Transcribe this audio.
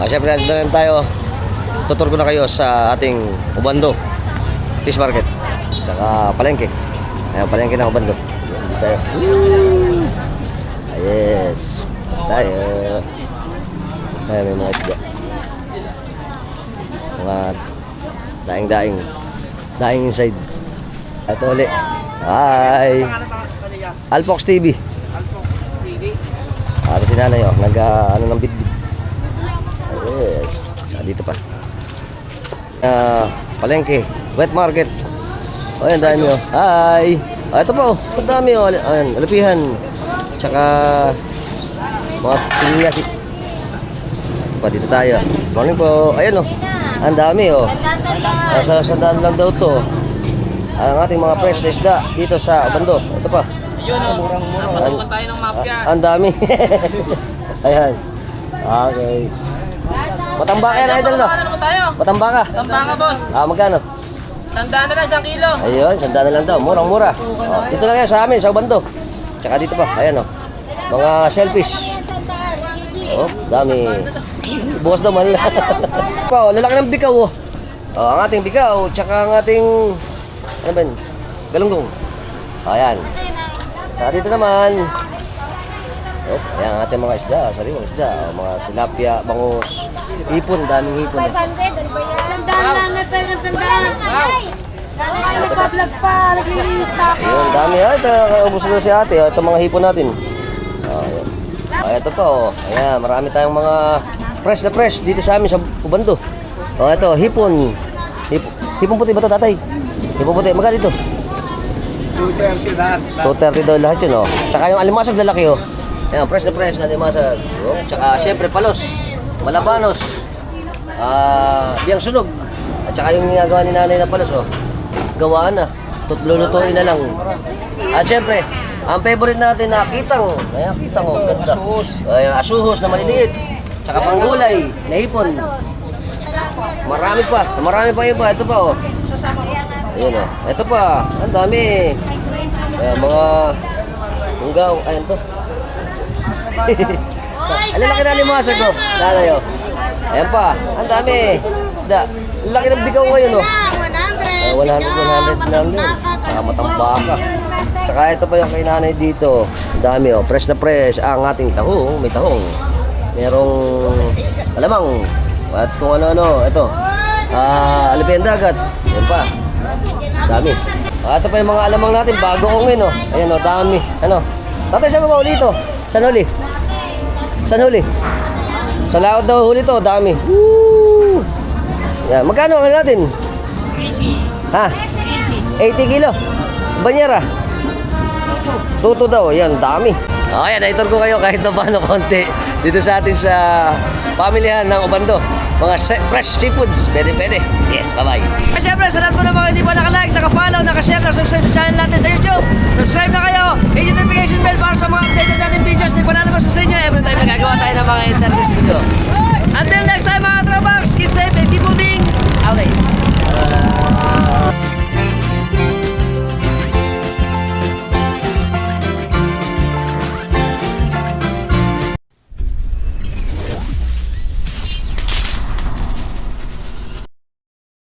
Ah, syempre, nandito na tayo. Tutur ko na kayo sa ating Ubando Fish Market. Tsaka palengke. Ayan, palengke ng Ubando. Dito Tayo. Woo! Ah, yes. Tayo. Ayan, may mga isda. Mga daing-daing. Daing inside. Ito ulit. Hi! Alfox TV. Ah, si nanay oh, nag ah, ano ng bitbit. Ah, dito pa. Ah, palengke, wet market. Oh, yan dami oh. Hi. Ah, ito pa oh. Ang dami oh. Ayan, alapihan. Tsaka mga sinilas. Pa dito tayo. Morning po. Ayan oh. Ang dami oh. Nasa sandaan lang daw to. Ang ating mga fresh na isda dito sa Bando. Ito pa. Ayun o, napasukan tayo ng mafia. Ang dami. Ayan. Okay. Matambaka yan, idol no? Ano tayo? Boss. Ah, magkano? Tandaan na lang isang kilo. Ayun, sandaan na lang daw. Murang-mura. Oh, dito lang yan sa amin, sa Bando. Tsaka dito pa. Ayan oh. Mga shellfish. Oh, dami. Bukas naman. pa, oh, lalaki ng bikaw oh. Oh, ang ating bikaw, tsaka ang ating ano ba yun? Galunggong. Ayan. Saka dito naman. Oh, ayan ang ating mga isda, sariwang isda, mga tilapia, bangus, hipon, daming hipon. oh. Sandaan lang na tayo sandaan. Ay, nagpa-vlog pa, naglilinis pa ako. Ayun, dami ha. Ito, ubos na si ate. oh. Ito mga hipon natin. Oh, ayan. Oh, ito pa oh. Ayan, marami tayong mga fresh na fresh dito sa amin sa Ubando. Oh, ito, hipon. Hip, hipon puti ba ito, tatay? Hipon puti. Magkano dito? 230 lahat. 230 daw lahat yun, oh. Tsaka yung alimasag lalaki, oh. Ayan, fresh na fresh na alimasag. Oh. Tsaka, syempre, palos. Malabanos. Ah, biyang sunog. At tsaka yung ginagawa ni nanay na palos, oh. Gawaan na. Tut- Lulutuin na lang. At syempre, ang favorite natin na kitang. Ayan, kitang, oh. Ganda. Asuhos. Ayan, asuhos na maliliit. Tsaka panggulay, na hipon. Marami pa. Marami pa iba. Ito pa, oh. Ayan o. Ito pa. Ang dami. Ayan, mga hunggaw. Ayan to. Ang laki na limasag ko. Nanay o. Ayan pa. Ang dami. Isda. Ang laki ng bigaw ngayon o. Uh, 100, 100 lang yun. Saka matambaka. Tsaka ito pa yung kay nanay dito. Ang dami o. Fresh na fresh. Ang ating tahong. May tahong. Merong alamang. At kung ano-ano. Ito. Ah, alipin dagat. Yan pa. Dami. Ah, ito pa yung mga alamang natin, bago kong yun, oh. Ayan, oh, dami. Ano? Tatay, saan ba huli ito? Saan huli? Saan huli? Sa laot daw huli to, dami. Woo! Yan, magkano ang ano natin? Ha? 80 kilo. Banyera? Tuto daw, yan, dami. Oh, ayan, naitor ko kayo kahit na paano konti dito sa atin sa pamilyahan ng Ubando. Mga fresh seafoods, pwede, pwede. Yes, bye-bye. At syempre, sa lahat po ng mga hindi pa nakalike, naka-follow, naka-share, naka-subscribe sa channel natin sa YouTube. Subscribe na kayo. Bai, va a estar despido. Until next time, Adrobox, keep safe and keep moving. Always.